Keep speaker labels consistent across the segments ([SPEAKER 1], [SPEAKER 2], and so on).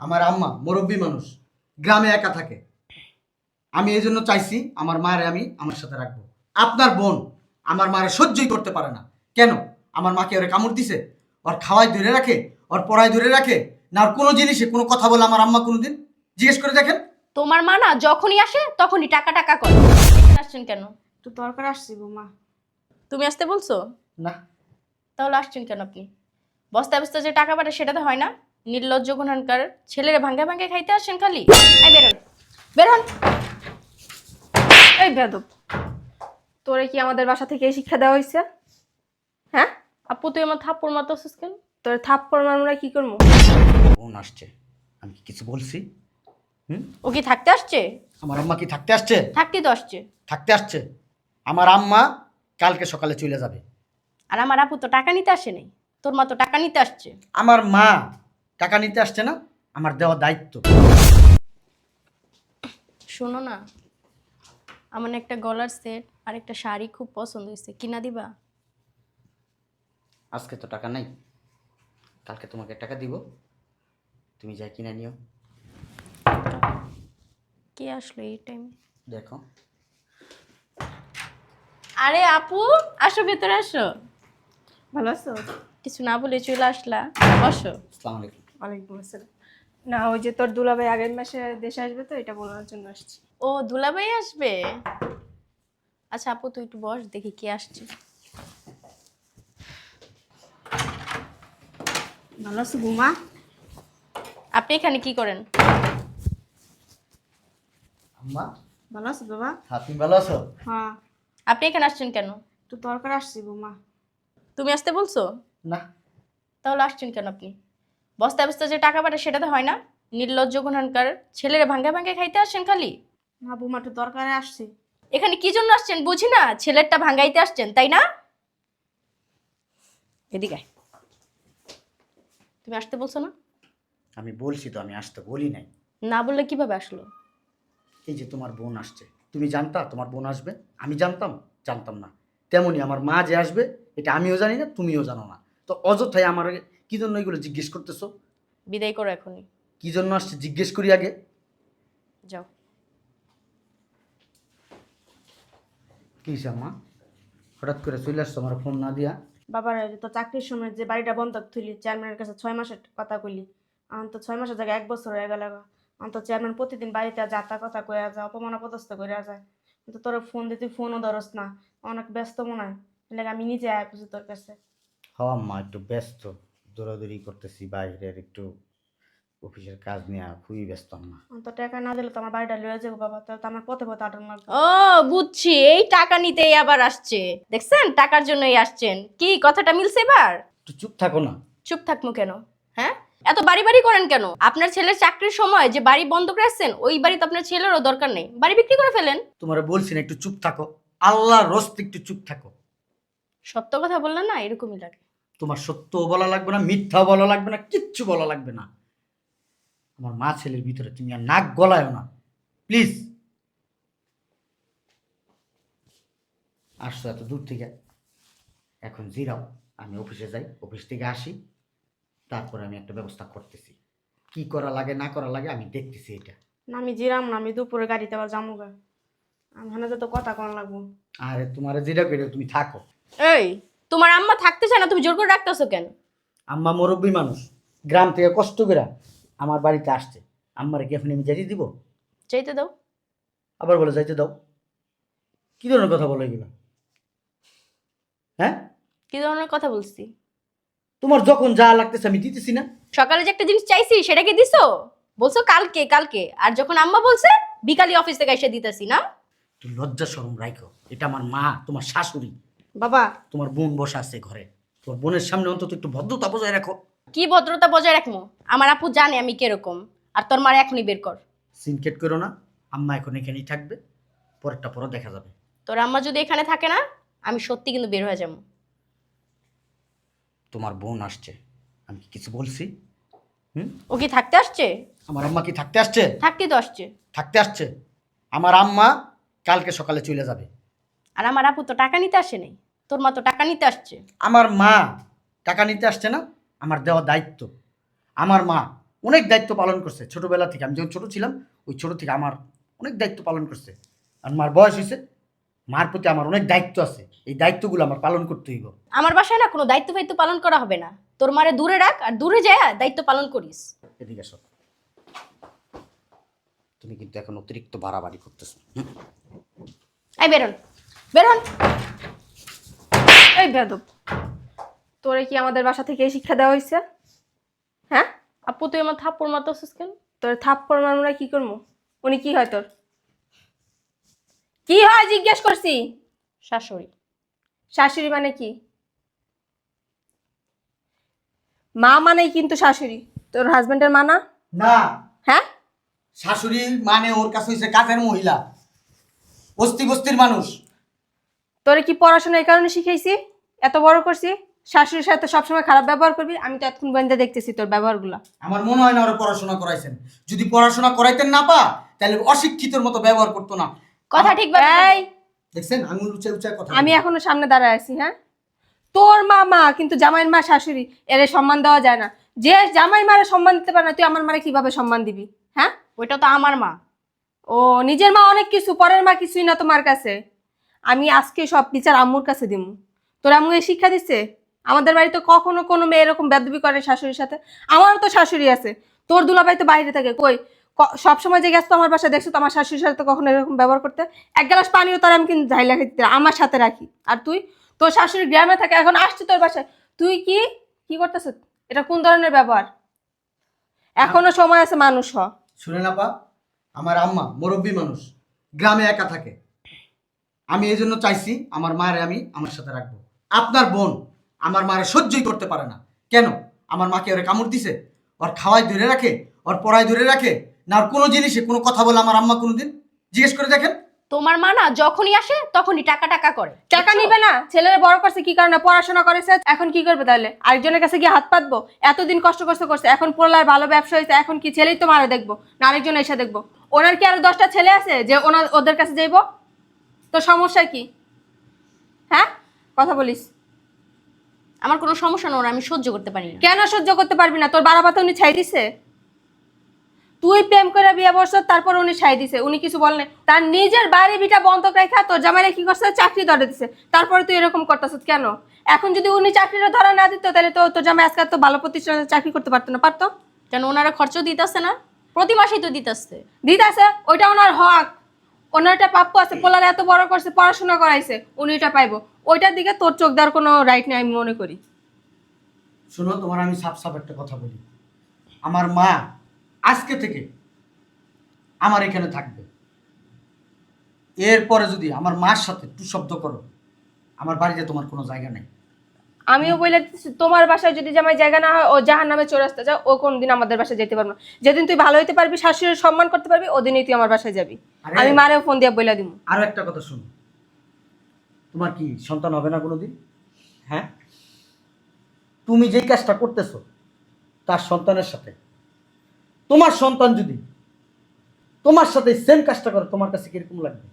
[SPEAKER 1] আমার আম্মা মুরব্বী মানুষ গ্রামে একা থাকে। আমি এই জন্য চাইছি আমার মারে আমি আমার সাথে রাখব। আপনার বোন আমার মারে সহ্যই করতে পারে না। কেন? আমার মাকে ওরে কামড় দিছে ওর খাওয়াই ধরে রাখে ওর পড়ায় ধরে রাখে না ওর কোনো জিনিসে কোনো কথা বলে আমার আম্মা কোনোদিন? জিজ্ঞেস করে দেখেন।
[SPEAKER 2] তোমার মা না যখনই আসে তখনই টাকা টাকা করে। এখানে আসছেন কেন?
[SPEAKER 3] তো দরকার আসছি বৌমা।
[SPEAKER 2] তুমি আসতে বলছো?
[SPEAKER 1] না।
[SPEAKER 2] তাহলে আসছেন কেন আপনি? বস্তা বস্তা যে টাকা পাঠায় সেটা তো হয় না। নির্লজ্জ গুণানকার ছেলেরা ভাঙ্গা ভাঙ্গা খাইতে আসেন খালি। এই বেরোন বেরোন।
[SPEAKER 3] এই বেদব তোরে কি আমাদের বাসা থেকে শিক্ষা দেওয়া হয়েছে হ্যাঁ?
[SPEAKER 2] আপু তুই আমার থাপ্পড় মারতেছিস কেন?
[SPEAKER 3] তোর থাপ্পড় আমরা কি করব?
[SPEAKER 1] বোন আসছে আমি কি কিছু বলছি? হুম?
[SPEAKER 2] ও কি থাকতে আসছে?
[SPEAKER 1] আমার আম্মা কি থাকতে আসছে?
[SPEAKER 2] থাকতেই তো আসছে।
[SPEAKER 1] থাকতে আসছে। আমার আম্মা কালকে সকালে চলে যাবে।
[SPEAKER 2] আর আমার আপু তো টাকা নিতে আসে নাই। তোর মা তো টাকা নিতে আসছে।
[SPEAKER 1] আমার মা টাকা নিতে আসছে না আমার দেওয়া দায়িত্ব।
[SPEAKER 2] শোনো না আমার একটা গলার সেট আর একটা শাড়ি খুব পছন্দ হয়েছে কিনা দিবা?
[SPEAKER 1] আজকে তো টাকা নাই কালকে তোমাকে টাকা দিব তুমি যাই কিনে নিও।
[SPEAKER 2] কে আসলো এই টাইমে
[SPEAKER 1] দেখো।
[SPEAKER 2] আরে আপু আসো ভেতরে আসো।
[SPEAKER 3] ভালো আছো?
[SPEAKER 2] কিছু না বলে চলে আসলা বসো।
[SPEAKER 1] আসসালামু আলাইকুম।
[SPEAKER 3] ওয়ালাইকুম আসসালাম। না ওই যে তোর দুলাভাই আগের মাসে দেশে আসবে তো এটা বলার জন্য আসছি।
[SPEAKER 2] ও দুলাভাই আসবে? আচ্ছা আপু তুই একটু বস দেখি কে আসছে।
[SPEAKER 3] ভালো আছো বৌমা?
[SPEAKER 2] আপনি এখানে কি করেন?
[SPEAKER 1] আম্মা?
[SPEAKER 3] ভালো আছো বাবা?
[SPEAKER 1] হ্যাঁ তুমি ভালো আছো?
[SPEAKER 3] হ্যাঁ।
[SPEAKER 2] আপনি এখানে আসছেন কেন?
[SPEAKER 3] একটু দরকার আসছি বৌমা।
[SPEAKER 2] তুমি আসতে বলছো?
[SPEAKER 1] না।
[SPEAKER 2] তাহলে আসছেন কেন আপনি? বস্তা বস্তা যে টাকা পাঠায় সেটা তো হয় না। নির্লজ্জ গুণানকার ছেলেরা ভাঙ্গা ভাঙ্গা খাইতে আসেন খালি?
[SPEAKER 3] না বৌমা একটু দরকারে আসছে।
[SPEAKER 2] এখানে কি জন্য আসছেন বুঝি না? ছেলেরটা ভাঙ্গাইতে আসছেন তাই না? এদিকে আয়। তুমি আসতে বলছো না?
[SPEAKER 1] আমি বলছি তো আমি আসতে বলি নাই।
[SPEAKER 2] না বললে কীভাবে আসলো?
[SPEAKER 1] এই যে তোমার বোন আসছে। তুমি জানতা? তোমার বোন আসবে? আমি জানতাম? জানতাম না। তেমনি আমার মা যে আসবে এটা আমিও জানি না তুমিও জানো না। তো অযথায় আমার কি জন্য এগুলো জিজ্ঞেস করতেছো?
[SPEAKER 2] বিদায় করো এখনই।
[SPEAKER 1] কি জন্য আসছে? জিজ্ঞেস করি আগে।
[SPEAKER 2] যাও।
[SPEAKER 1] কি আম্মা? হঠাৎ করে চলে আসছো আমার ফোন না দিয়া?
[SPEAKER 3] বাবার তো চাকরির সময় যে বাড়িটা বন্ধ থুলি চেয়ারম্যানের কাছে ছয় মাসের কথা কইলি। আমার তো ছয় মাসের জায়গায় এক বছর হয়ে গেল আমার তো চেয়ারম্যান প্রতিদিন বাড়িতে যাতা কথা কয়ে যায় অপমান অপদস্থ করে যায়। কিন্তু তোর ফোন দিতে ফোনও ধরস না। অনেক ব্যস্ত মনে হয়। লাগে আমি নিজে আয় বুঝি তোর কাছে।
[SPEAKER 1] হ আম্মা একটু ব্যস্ত। দৌড়াদৌড়ি করতেছি বাইরের একটু অফিসের কাজ নিয়ে খুবই ব্যস্ত আম্মা
[SPEAKER 3] আমার। তো টাকা না দিলে তো আমার বাড়িটা লয়ে যাব বাবা তাহলে তো আমার পথে পথে আটন লাগবে।
[SPEAKER 2] ও বুঝছি এই টাকা নিতেই আবার আসছে। দেখছেন টাকার জন্যই আসছেন। কি কথাটা মিলছে এবার?
[SPEAKER 1] একটু চুপ থাকো না।
[SPEAKER 2] চুপ থাকব কেন? হ্যাঁ? এত বাড়ি বাড়ি করেন কেন? আপনার ছেলের চাকরির সময় যে বাড়ি বন্ধ করে আসছেন ওই বাড়ি তো আপনার ছেলেরও দরকার নেই। বাড়ি বিক্রি করে ফেলেন।
[SPEAKER 1] তোমার বলছি না একটু চুপ থাকো। আল্লাহ রস্ত একটু চুপ থাকো।
[SPEAKER 2] সত্য কথা বললেন না এরকমই লাগে।
[SPEAKER 1] তোমার সত্যও বলা লাগবে না মিথ্যাও বলা লাগবে না কিচ্ছু বলা লাগবে না। আমার মা ছেলের ভিতরে তুমি আর নাক গলায়ও না। প্লিজ। আসছো এত দূর থেকে। এখন জিরাও আমি অফিসে যাই অফিস থেকে আসি। তারপরে আমি একটা ব্যবস্থা করতেছি। কি করা লাগে না করা লাগে আমি দেখতেছি এটা।
[SPEAKER 3] না আমি জিরাম না আমি দুপুরে গাড়িতে আবার যাব গা। আমি তো কথা কোন লাগবো।
[SPEAKER 1] আরে তোমার জিরা করে তুমি থাকো।
[SPEAKER 2] এই! তোমার আম্মা থাকতে চায় না তুমি জোর করে রাখতেছো কেন?
[SPEAKER 1] আম্মা মুরব্বী মানুষ গ্রাম থেকে কষ্ট করে আমার বাড়িতে আসছে। আম্মারে কি এখন আমি যাইতে দিব?
[SPEAKER 2] চাইতে দাও।
[SPEAKER 1] আবার বলে যাইতে দাও। কি ধরনের কথা বলো এগুলো? হ্যাঁ?
[SPEAKER 2] কি ধরনের কথা বলছি?
[SPEAKER 1] তোমার যখন যা লাগতেছে আমি দিতেছি না।
[SPEAKER 2] সকালে যে একটা জিনিস চাইছি সেটা কি দিছো? বলছো কালকে কালকে। আর যখন আম্মা বলছে বিকালে অফিস থেকে এসে দিতেছি না?
[SPEAKER 1] তুই লজ্জা সরম রাখো এটা আমার মা তোমার শাশুড়ি।
[SPEAKER 3] বাবা।
[SPEAKER 1] তোমার বোন বসে আছে ঘরে। তোমার বোনের সামনে অন্তত একটু ভদ্রতা বজায় রাখো।
[SPEAKER 2] কি ভদ্রতা বজায় রাখব? আমার আপু জানে আমি কীরকম। আর তোর মার এখনই বের কর।
[SPEAKER 1] সিনকেট করো না। আম্মা এখন এখানেই থাকবে। পরেরটা পরে দেখা যাবে।
[SPEAKER 2] তোর আম্মা যদি এখানে থাকে না আমি সত্যি কিন্তু বের হয়ে যাব।
[SPEAKER 1] তোমার বোন আসছে। আমি কি কিছু বলছি? হুম?
[SPEAKER 2] ও কি থাকতে আসছে?
[SPEAKER 1] আমার আম্মা কি থাকতে আসছে?
[SPEAKER 2] থাকতেই তো আসছে।
[SPEAKER 1] থাকতে আসছে। আমার আম্মা কালকে সকালে চলে যাবে।
[SPEAKER 2] আর আমার আপু তো টাকা নিতে আসে নাই। তোর মা তো টাকা নিতে আসছে।
[SPEAKER 1] আমার মা টাকা নিতে আসছে না আমার দেওয়া দায়িত্ব। আমার মা অনেক দায়িত্ব পালন করছে ছোটবেলা থেকে। আমি যখন ছোট ছিলাম ওই ছোট থেকে আমার অনেক দায়িত্ব পালন করছে। আর মার বয়স হয়েছে মার প্রতি আমার অনেক দায়িত্ব আছে। এই দায়িত্বগুলো আমার পালন করতে হইব।
[SPEAKER 2] আমার বাসায় না কোনো দায়িত্ব ফায়িত্ব পালন করা হবে না। তোর মারে দূরে রাখ আর দূরে যায় দায়িত্ব পালন করিস।
[SPEAKER 1] এদিকে সব তুমি কিন্তু এখন অতিরিক্ত বাড়াবাড়ি করতেছো?
[SPEAKER 2] এই বেরোন বেরোন।
[SPEAKER 3] এই বেদব তোরে কি আমাদের বাসা থেকে এই শিক্ষা দেওয়া হয়েছে হ্যাঁ?
[SPEAKER 2] আপু তুই আমার থাপ্পড় মারতেছিস কেন?
[SPEAKER 3] তোর থাপ্পড় আমরা কি করব? উনি কি হয় তোর? কি হয় জিজ্ঞেস করছি?
[SPEAKER 2] শাশুড়ি।
[SPEAKER 3] শাশুড়ি মানে কি? মা মানেই কিন্তু শাশুড়ি। তোর হাজবেন্ডের মা না?
[SPEAKER 1] না।
[SPEAKER 3] হ্যাঁ?
[SPEAKER 1] শাশুড়ি মানে ওর কাছে হয়েছে কাজের মহিলা। বস্তি বস্তির মানুষ।
[SPEAKER 3] তোরে কি পড়াশোনা এই কারণে শিখাইছি? এত বড় করছি? শাশুড়ির সাথে সবসময় খারাপ ব্যবহার করবি? আমি তো এতক্ষণ বন্ধে দেখতেছি তোর ব্যবহারগুলো।
[SPEAKER 1] আমার মনে হয় না ওরা পড়াশোনা করাইছেন। যদি পড়াশোনা করাইতেন না পা তাহলে অশিক্ষিতর মতো ব্যবহার করতো না।
[SPEAKER 2] কথা ঠিক
[SPEAKER 3] এই
[SPEAKER 1] দেখছেন? আঙুল উঁচে উঁচে কথা
[SPEAKER 3] আমি এখনও সামনে দাঁড়ায় আছি হ্যাঁ? তোর মা মা কিন্তু জামাইয়ের মা শাশুড়ি এর সম্মান দেওয়া যায় না। যে জামাই মারে সম্মান দিতে পারে না তুই আমার মারে কীভাবে সম্মান দিবি হ্যাঁ?
[SPEAKER 2] ওইটা তো আমার মা।
[SPEAKER 3] ও নিজের মা অনেক কিছু পরের মা কিছুই না তোমার কাছে। আমি আজকে সব বিচার আম্মুর কাছে দিব তোর আম্মু এই শিক্ষা দিচ্ছে? আমাদের বাড়িতে কখনো কোনো মেয়ে এরকম বেদবি করে শাশুড়ির সাথে? আমারও তো শাশুড়ি আছে। তোর দুলাভাই তো বাইরে থাকে, কই? সবসময় যে গেছো আমার বাসায়, দেখছ তো আমার শাশুড়ির সাথে কখনো এরকম ব্যবহার করতে? এক গ্লাস পানিও তোর আমি কিন্তু ঝাইলা খেতে আমার সাথে রাখি। আর তুই? তোর শাশুড়ি গ্রামে থাকে, এখন আসছি তোর বাসায়। তুই কি? কি করতেছ এটা কোন ধরনের ব্যবহার? এখনও সময় আছে মানুষ হ।
[SPEAKER 1] শুনে না পা আমার আম্মা মুরব্বী মানুষ, গ্রামে একা থাকে। আমি এই জন্য চাইছি আমার মারে আমি আমার সাথে রাখব। আপনার বোন আমার মারে সহ্যই করতে পারে না। কেন? আমার মাকে ওরে কামড় দিছে। ওর খাওয়াই ধরে রাখে ওর পড়ায় ধরে রাখে না ওর কোনো জিনিসে কোনো কথা বলে আমার আম্মা কোনোদিন? জিজ্ঞেস করে দেখেন।
[SPEAKER 2] তোমার মা না যখনই আসে তখনই টাকা টাকা করে।
[SPEAKER 3] টাকা? নিবে না। ছেলেরা বড় করছে কি কারণে? পড়াশোনা করেছে এখন কি করবে তাহলে? আরেকজনের কাছে গিয়ে হাত পাতবো? এতদিন কষ্ট কষ্ট করছে। এখন পড়লার ভালো ব্যবসা হয়েছে এখন কি ছেলেই তোমার দেখব না আরেকজন এসে দেখব। ওনার কি আরও দশটা ছেলে আছে যে ওনার ওদের কাছে যাইবো? তো সমস্যা কি? হ্যাঁ? কথা বলিস।
[SPEAKER 2] আমার কোনো সমস্যা না, ওরা আমি সহ্য করতে পারি না।
[SPEAKER 3] কেন সহ্য করতে পারবি না? তোর বাড়াবাতে উনি ছাই দিছে। তুই প্রেম করে বিয়ে বসছ তারপর উনি ছাই দিছে। উনি কিছু বলেন তার নিজের বাড়ি বিটা বন্ধক রেখা, তোর জামাইরা কি করছে? চাকরি ধরে দিছে। তারপরে তুই এরকম করতেছ কেন? এখন যদি উনি চাকরিটা ধরা না দিত, তাহলে তো তোর জামাই আজকাল তো ভালো প্রতিষ্ঠানে চাকরি করতে পারতো না, পারতো?
[SPEAKER 2] কেন ওনারা খরচ দিতেছে না। প্রতি মাসেই তো দিতেছে।
[SPEAKER 3] দিতে আছে ওইটা ওনার হক। ওনারটা প্রাপ্য আছে, পোলার এত বড় করছে, পড়াশোনা করাইছে উনি এটা পাইবো। ওইটার দিকে তোর চোখ দেওয়ার কোনো রাইট নেই, আমি মনে করি।
[SPEAKER 1] শোনো, তোমার আমি সাফ সাফ একটা কথা বলি। আমার মা আজকে থেকে আমার এখানে থাকবে। এরপরে যদি আমার মার সাথে একটু শব্দ করো, আমার বাড়িতে তোমার কোনো জায়গা নেই।
[SPEAKER 3] আমিও বলে তোমার বাসায় যদি জামাই জায়গা না হয় ও জাহান নামে চলে আসতে যাও ও কোনদিন আমাদের বাসায় যেতে পারবে না। যেদিন তুই ভালো হইতে পারবি শাশুড়ির সম্মান করতে পারবি ওদিনই তুই আমার বাসায় যাবি। আমি মারেও ফোন দিয়ে বলে দিব
[SPEAKER 1] আরও একটা কথা শুন। তোমার কি সন্তান হবে না কোনোদিন? হ্যাঁ? তুমি যেই কাজটা করতেছো তার সন্তানের সাথে। তোমার সন্তান যদি তোমার সাথে সেম কাজটা করে তোমার কাছে কীরকম লাগবে?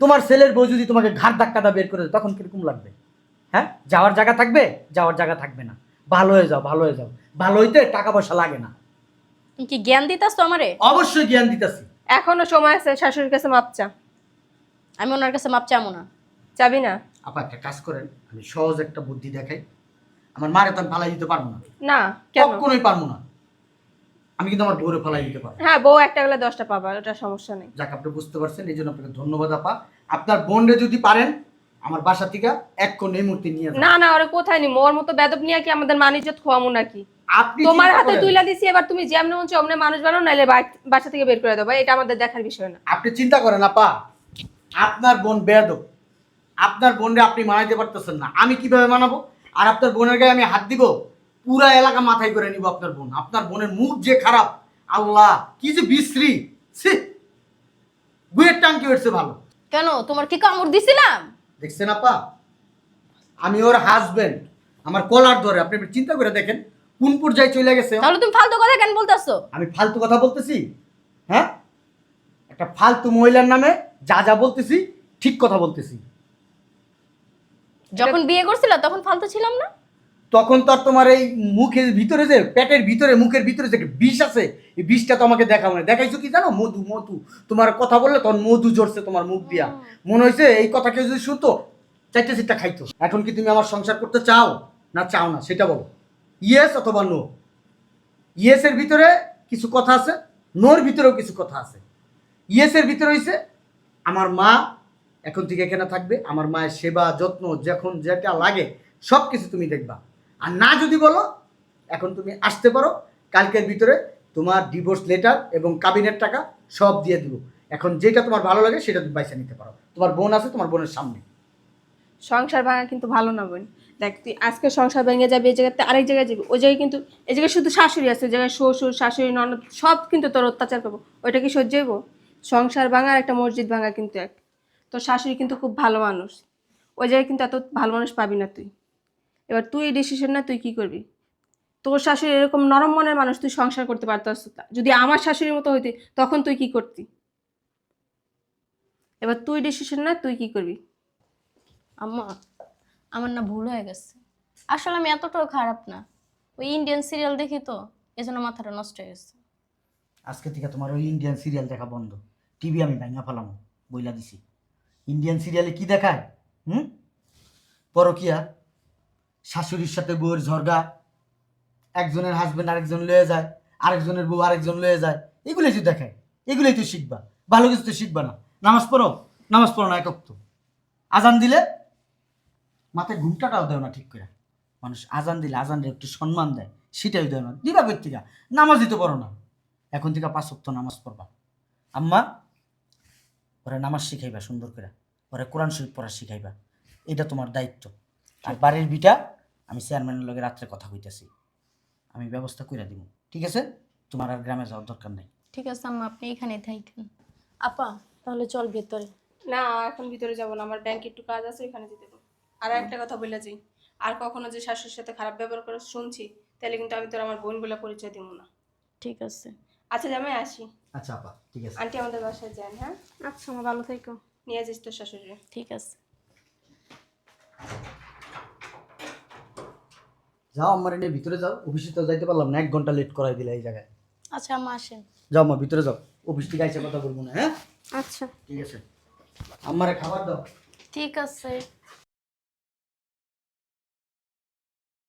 [SPEAKER 1] তোমার ছেলের বউ যদি তোমাকে ঘাট ধাক্কা দা বের করে তখন কীরকম লাগবে? হ্যাঁ? যাওয়ার জায়গা থাকবে? যাওয়ার জায়গা থাকবে না। ভালো হয়ে যাও ভালো হয়ে যাও। ভালো হইতে টাকা পয়সা লাগে না।
[SPEAKER 2] তুমি কি জ্ঞান দিতেছ আমারে?
[SPEAKER 1] অবশ্যই জ্ঞান দিতেছি।
[SPEAKER 3] এখনও সময় আছে শাশুড়ির কাছে মাপ চা।
[SPEAKER 2] আমি ওনার কাছে মাপ চামো না।
[SPEAKER 3] চাবি না।
[SPEAKER 1] আপা একটা কাজ করেন আমি সহজ একটা বুদ্ধি দেখাই। আমার মারে তো আমি ফালাই দিতে পারব না।
[SPEAKER 3] না কেন?
[SPEAKER 1] কখনোই পারব না। আমি কিন্তু আমার বউরে ফালাই দিতে পারব
[SPEAKER 3] হ্যাঁ বউ একটা গেলে দশটা পাবা ওটা সমস্যা নেই।
[SPEAKER 1] যাক আপনি বুঝতে পারছেন এই জন্য আপনাকে ধন্যবাদ আপা। আপনার বোনরে যদি পারেন আমার বাসা থেকে এক কোণ এই মূর্তি নিয়ে যান।
[SPEAKER 3] না না ওরে কোথায় নি মোর মতো বেদব নিয়ে কি আমাদের মানিজ্যত খোয়ামু নাকি?
[SPEAKER 1] আপনি
[SPEAKER 3] তোমার
[SPEAKER 1] চিন্তা
[SPEAKER 3] হাতে
[SPEAKER 1] করেন।
[SPEAKER 3] তুইলা দিছি এবার তুমি যেমন মন চাও অমনে মানুষ বানাও নাইলে বাসা থেকে বের করে দেবো এটা আমাদের দেখার বিষয় না।
[SPEAKER 1] আপনি চিন্তা করেন আপা আপনার বোন বেয়াদ আপনার বোনরে আপনি মানাইতে পারতেছেন না। আমি কীভাবে মানাবো? আর আপনার বোনের গায়ে আমি হাত দিব পুরা এলাকা মাথায় করে নিব আপনার বোন। আপনার বোনের মুখ যে খারাপ আল্লাহ কি যে বিশ্রী। ছি বুয়ের টাঙ্কি হয়েছে ভালো।
[SPEAKER 2] কেন? তোমার কি কামড় দিছিলাম?
[SPEAKER 1] দেখছেন আপা? আমি ওর হাজবেন্ড আমার কলার ধরে। আপনি একটু চিন্তা করে দেখেন কোন পর্যায়ে চলে গেছে ও?
[SPEAKER 2] তাহলে তুমি ফালতু কথা কেন বলতেছো?
[SPEAKER 1] আমি ফালতু কথা বলতেছি? হ্যাঁ? একটা ফালতু মহিলার নামে যা যা বলতেছি ঠিক কথা বলতেছি।
[SPEAKER 2] যখন বিয়ে করছিল তখন ফালতু ছিলাম না?
[SPEAKER 1] তখন তো আর তোমার এই মুখের ভিতরে যে পেটের ভিতরে মুখের ভিতরে যে বিষ আছে এই বিষটা তো আমাকে দেখাও না দেখাইছো কি জানো? মধু মধু। তোমার কথা বললে তখন মধু জড়ছে তোমার মুখ দিয়া। মনে হয়েছে এই কথা কেউ যদি শুনতো চারটে চিটটা খাইতো। এখন কি তুমি আমার সংসার করতে চাও? না চাও না সেটা বলো। ইয়েস অথবা নো ইয়েসের ভিতরে কিছু কথা আছে নোর ভিতরেও কিছু কথা আছে। ইয়েসের ভিতরে হইছে আমার মা এখন থেকে এখানে থাকবে। আমার মায়ের সেবা যত্ন যখন যেটা লাগে সব কিছু তুমি দেখবা। আর না যদি বলো, এখন তুমি আসতে পারো, কালকের ভিতরে তোমার ডিভোর্স লেটার এবং কাবিনের টাকা সব দিয়ে দিব। এখন যেটা তোমার ভালো লাগে সেটা তুমি বাইসা নিতে পারো। তোমার বোন আছে তোমার বোনের সামনে।
[SPEAKER 3] সংসার ভাঙা কিন্তু ভালো না বোন। দেখ, তুই আজকে সংসার ভেঙে যাবে, এই জায়গাতে আরেক জায়গায় যাবি, ওই জায়গায় কিন্তু এই জায়গায় শুধু শাশুড়ি আছে ওই জায়গায় শ্বশুর, শাশুড়ি, ননদ, সব কিন্তু তোর অত্যাচার করব। ওইটা কি সহ্য হইব? সংসার ভাঙা আর একটা মসজিদ ভাঙা কিন্তু এক। তোর শাশুড়ি কিন্তু খুব ভালো মানুষ। ওই জায়গায় কিন্তু এত ভালো মানুষ পাবি না তুই। এবার তুই ডিসিশন না তুই কি করবি? তোর শাশুড়ি এরকম নরম মনের মানুষ তুই সংসার করতে পারতাস। যদি আমার শাশুড়ির মতো হইতি তখন তুই কি করতি? এবার তুই ডিসিশন না তুই কি করবি?
[SPEAKER 2] আম্মা আমার না ভুল হয়ে গেছে। আসলে আমি এতটাও খারাপ না। ওই ইন্ডিয়ান সিরিয়াল দেখি তো এজন্য মাথাটা নষ্ট হয়ে গেছে।
[SPEAKER 1] আজকে থেকে তোমার ওই ইন্ডিয়ান সিরিয়াল দেখা বন্ধ। টিভি আমি ভাঙা ফেলাম বইলা দিছি। ইন্ডিয়ান সিরিয়ালে কি দেখায়? হুম? পরকিয়া শাশুড়ির সাথে বউয়ের ঝরগা একজনের হাজবেন্ড আরেকজন লয়ে যায়, আরেকজনের বউ আরেকজন লয়ে যায়, এগুলোই তো দেখায়, এগুলোই তো শিখবা, ভালো কিছু তো শিখবা না। নামাজ পড়ো নামাজ পড়ো না একক আজান দিলে মাথায় ঘুমটাটাও দেও না ঠিক করে মানুষ আজান দিলে আজানরে একটু সম্মান দেয়, সেটাই দেয় না, দিবা ব্যক্তিকা নামাজ দিতে পারো না। এখন থেকে পাঁচ সপ্তাহ নামাজ পড়বা। আম্মা, ওরা নামাজ শিখাইবা সুন্দর করে ওরা কোরআন শরীফ পড়া শিখাইবা, এটা তোমার দায়িত্ব। আর বাড়ির বিটা আমি চেয়ারম্যানের লগে রাত্রে কথা কইতেছি। আমি ব্যবস্থা করে দিব ঠিক আছে? তোমার আর গ্রামে যাওয়ার দরকার নেই।
[SPEAKER 2] ঠিক আছে আম্মা আপনি এখানে থাকেন আপা তাহলে চল ভেতরে।
[SPEAKER 3] না এখন ভিতরে যাব না আমার ব্যাংকে একটু কাজ আছে এখানে যেতে দেবো আর একটা কথা বলে যাই আর কখনো যে শাশুড়ির সাথে খারাপ ব্যবহার করে শুনছি তাহলে কিন্তু আমি তোর আমার বোন বলে পরিচয় দিব না।
[SPEAKER 2] ঠিক আছে।
[SPEAKER 3] আচ্ছা জামাই আসি।
[SPEAKER 1] আচ্ছা আপা ঠিক আছে।
[SPEAKER 3] আন্টি আমাদের বাসায় যান হ্যাঁ? আচ্ছা আমার ভালো থেকো। নিয়ে যাস তোর শাশুড়ি
[SPEAKER 2] ঠিক আছে।
[SPEAKER 1] যাও আমার এনে ভিতরে যাও অফিসে তো যাইতে পারলাম না এক ঘণ্টা লেট করাই দিলে এই জায়গায়।
[SPEAKER 2] আচ্ছা আম্মা আসেন।
[SPEAKER 1] যাও মা ভিতরে যাও। অফিস থেকে আইসা কথা বলব না হ্যাঁ?
[SPEAKER 3] আচ্ছা।
[SPEAKER 1] ঠিক আছে। আমারে খাবার দাও।
[SPEAKER 2] ঠিক আছে।